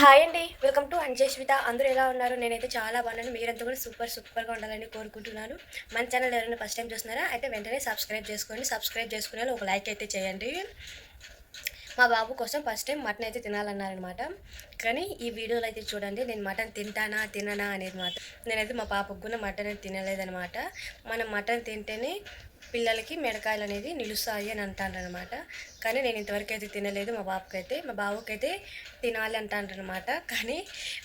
Hi అండి. Welcome to అంజేష్విత అందరూ ఎలా ఉన్నారు? నేనైతే చాలా బాగున్నాను. మీరంతా కూడా సూపర్ సూపర్గా ఉండాలని కోరుకుంటున్నాను. మన ఛానల్ ఎవరైనా ఫస్ట్ టైం చూస్తున్నారా? అయితే వెంటనే సబ్స్క్రైబ్ చేసుకోండి. సబ్స్క్రైబ్ చేసుకునే ఒక లైక్ అయితే చేయండి. మా బాబు కోసం ఫస్ట్ టైం మటన్ అయితే తినాలన్నారనమాట కానీ ఈ వీడియోలో అయితే చూడండి నేను మటన్ తింటానా తిననా అనేది మాత్రం నేనైతే మా పాపకు కూడా మటన్ అయితే తినలేదనమాట మనం మటన్ తింటేనే పిల్లలకి మెడకాయలు అనేది నిలుస్తాయి అని అంటారనమాట కానీ నేను ఇంతవరకు అయితే తినలేదు మా బాబుకి అయితే మా బాబుకి అయితే తినాలి అంటారనమాట కానీ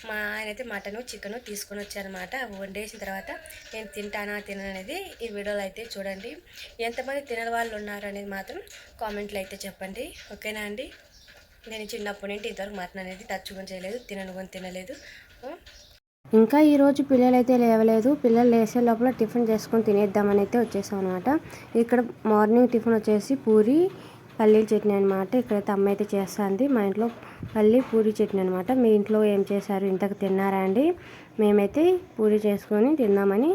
మా ఆయన అయితే మటను చికెను తీసుకొని వచ్చారనమాట వండేసిన తర్వాత నేను తింటానా తిననేది ఈ వీడియోలో అయితే చూడండి. ఎంతమంది తినని వాళ్ళు ఉన్నారు అనేది మాత్రం కామెంట్లో అయితే చెప్పండి. ఓకేనా అండి? నేను చిన్నప్పటి నుండి ఇంతవరకు మటన్ అనేది టచ్ కూడా చేయలేదు తినను కూడా తినలేదు ఇంకా ఈరోజు పిల్లలు అయితే లేవలేదు. పిల్లలు లేసే లోపల టిఫిన్ చేసుకొని తినేద్దామని అయితే వచ్చేసాం అనమాట ఇక్కడ మార్నింగ్ టిఫిన్ వచ్చేసి పూరి పల్లీల చట్నీ అనమాట ఇక్కడైతే అమ్మ అయితే చేస్తుంది. మా ఇంట్లో పల్లి పూరి చట్నీ అనమాట మీ ఇంట్లో ఏం చేశారు? ఇంతకు తిన్నారా అండి? మేమైతే పూరి చేసుకొని తిన్నామని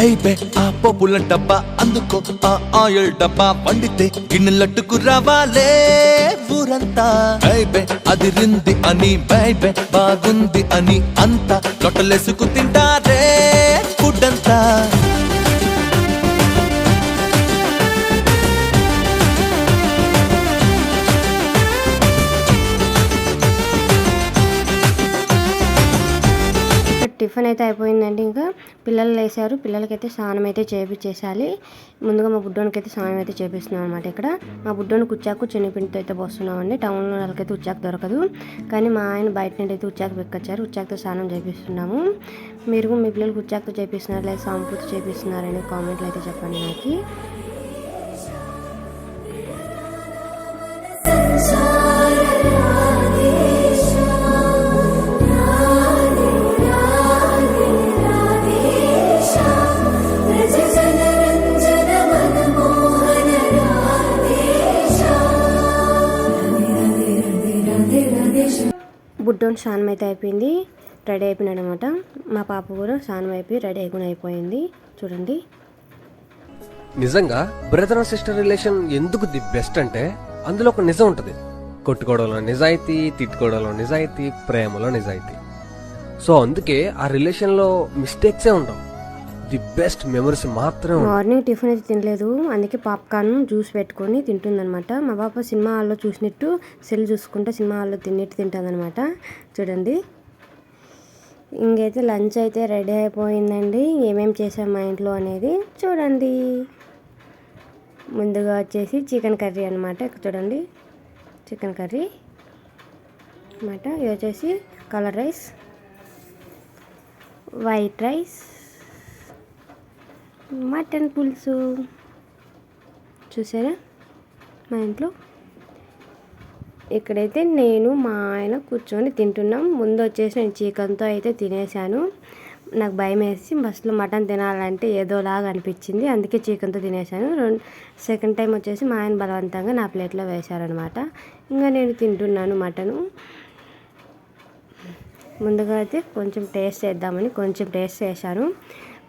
బైబే ఆ పప్పుల డబ్బా అందుకో ఆ ఆయిల్ డబ్బా వండితే గిన్నెలట్టుకు రావాలే ఊరంతా. బైబే అది రింది అని బైబే బాగుంది అని అంతా. లొట్టలేసుకు తింటారే ఫుడ్ అంతా టిఫిన్ అయితే అయిపోయిందండి ఇంకా. పిల్లలు లేసారు. పిల్లలకైతే స్నానం అయితే చేపించేసాలి ముందుగా మా బుడ్డోనికి అయితే స్నానం అయితే చేపిస్తున్నాం అనమాట ఇక్కడ. మా బుడ్డోని కుచ్చాకు చిన్నపిండితో అయితే పోస్తున్నామండి. టౌన్లో వాళ్ళకైతే ఉచ్చాకు దొరకదు. కానీ మా ఆయన బయట నుండి అయితే ఉచ్చాకు పెక్కొచ్చారు. ఉచ్చాకుతో స్నానం చేపిస్తున్నాము. మీరు మీ పిల్లలకు ఉచ్చాకుతో చేపిస్తున్నారు? లేదా సాంపుతో చేపిస్తున్నారు? అనే కామెంట్లు అయితే చెప్పండి నాకు. బుడ్డోని స్నానం అయితే అయిపోయింది. రెడీ అయిపోయినాడు అనమాట మా పాప కూడా స్నానం అయిపోయి రెడీ అయిపోయి అయిపోయింది. చూడండి. నిజంగా బ్రదర్ అండ్ సిస్టర్ రిలేషన్ ఎందుకు ది బెస్ట్ అంటే అందులో ఒక నిజం ఉంటుంది. కొట్టుకోవడంలో నిజాయితీ తిట్టుకోవడంలో నిజాయితీ ప్రేమలో నిజాయితీ. సో అందుకే ఆ రిలేషన్లో మిస్టేక్సే ఉండవు. ది బెస్ట్ మెమరీస్ మాత్రం. మార్నింగ్ టిఫిన్ అయితే తినలేదు. అందుకే పాప్కార్న్ జ్యూస్ పెట్టుకొని తింటుందనమాట మా పాప సినిమా హాల్లో చూసినట్టు సెల్ చూసుకుంటే సినిమా హాల్లో తిన్నట్టు తింటుందన్నమాట. చూడండి. ఇంకైతే లంచ్ అయితే రెడీ అయిపోయిందండి. ఏమేమి చేసాం మా ఇంట్లో అనేది చూడండి. ముందుగా వచ్చేసి చికెన్ కర్రీ అనమాట చూడండి. చికెన్ కర్రీ అనమాట ఇది వచ్చేసి colour rice white rice mutton పులుసు. చూసారా? మా ఇంట్లో. ఇక్కడైతే నేను మా ఆయన కూర్చొని తింటున్నాం. ముందు వచ్చేసి నేను చికెన్తో అయితే తినేసాను నాకు భయం వేసి బస్సులో మటన్ తినాలంటే ఏదోలాగా అనిపించింది. అందుకే చికెన్తో తినేసాను రెండు సెకండ్ టైం వచ్చేసి మా ఆయన బలవంతంగా నా ప్లేట్లో వేశారనమాట ఇంకా నేను తింటున్నాను మటను. ముందుగా అయితే కొంచెం టేస్ట్ చేద్దామని కొంచెం టేస్ట్ చేశాను.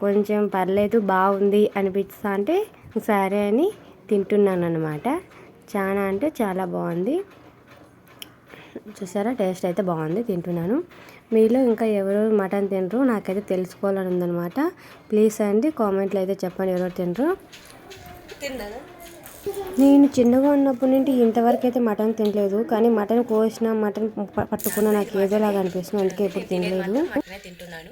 కొంచెం పర్లేదు బాగుంది అనిపిస్తా అంటే సరే అని తింటున్నాను అనమాట చాలా అంటే చాలా బాగుంది. చూసారా? టేస్ట్ అయితే బాగుంది తింటున్నాను. మీలో ఇంకా ఎవరెవరు మటన్ తినరు నాకైతే తెలుసుకోవాలని ఉందన్నమాట ప్లీజ్ అండి కామెంట్లో అయితే చెప్పండి ఎవరెవరు తినరు. నేను చిన్నగా ఉన్నప్పటి నుండి ఇంతవరకు అయితే మటన్ తినలేదు కానీ మటన్ కోసిన మటన్ పట్టుకున్న నాకు ఏదోలాగా అనిపిస్తుంది అందుకే ఇప్పుడు తినలేదు తింటున్నాను.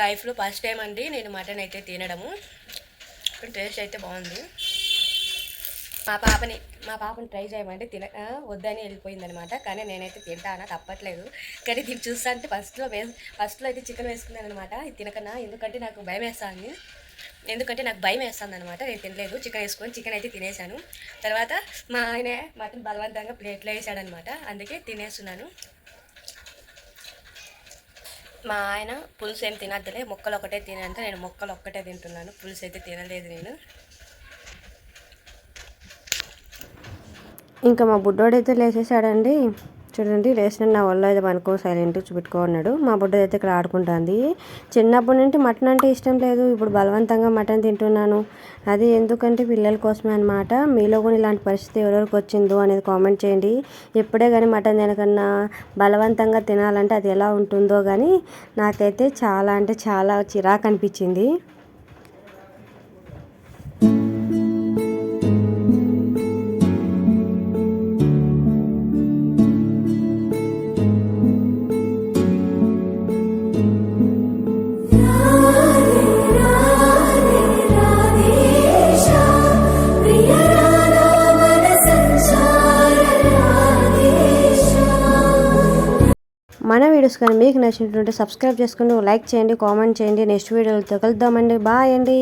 లైఫ్లో ఫస్ట్ టైం అండి నేను మటన్ అయితే తినడము. టేస్ట్ అయితే బాగుంది. మా పాపని మా పాపని ట్రై చేయమంటే తిన వద్దని వెళ్ళిపోయిందనమాట కానీ నేనైతే తింటానా తప్పట్లేదు. కానీ దీన్ని చూస్తా అంటే ఫస్ట్లో వే ఫస్ట్లో అయితే చికెన్ వేసుకున్నాను అనమాట ఇది తినకనా? ఎందుకంటే నాకు భయం వేస్తుంది. ఎందుకంటే నాకు భయం వేస్తుంది అనమాట నేను తినలేదు. చికెన్ వేసుకొని చికెన్ అయితే తినేసాను తర్వాత మా ఆయన మటన్ బలవంతంగా ప్లేట్లో వేసాడనమాట అందుకే తినేస్తున్నాను. మా ఆయన పులుసు ఏం తినద్దులే మొక్కలు ఒకటే తినంటే నేను మొక్కలు ఒక్కటే తింటున్నాను. పులుసు అయితే తినలేదు నేను. ఇంకా మా బుడ్డోడైతే లేచేసాడండి చూడండి లేచిన నా వల్ల ఇది పనుకో సైలెంట్ చూపెట్టుకో అన్నాడు. మా బుడ్డ అయితే ఇక్కడ ఆడుకుంటుంది. చిన్నప్పటి నుండి మటన్ అంటే ఇష్టం లేదు. ఇప్పుడు బలవంతంగా మటన్ తింటున్నాను. అది ఎందుకంటే పిల్లల కోసమే అనమాట మీలో కూడా ఇలాంటి పరిస్థితి ఎవరెవరికి వచ్చిందో అనేది కామెంట్ చేయండి. ఎప్పుడే కానీ మటన్ తినకన్నా బలవంతంగా తినాలంటే అది ఎలా ఉంటుందో కానీ నాకైతే చాలా అంటే చాలా చిరాకు అనిపించింది. మన వీడియోస్ కానీ మీకు నచ్చినట్టుంటే సబ్స్క్రైబ్ చేసుకోండి లైక్ చేయండి కామెంట్ చేయండి. నెక్స్ట్ వీడియోలతో కలుద్దామండి. బాయ్ అండి.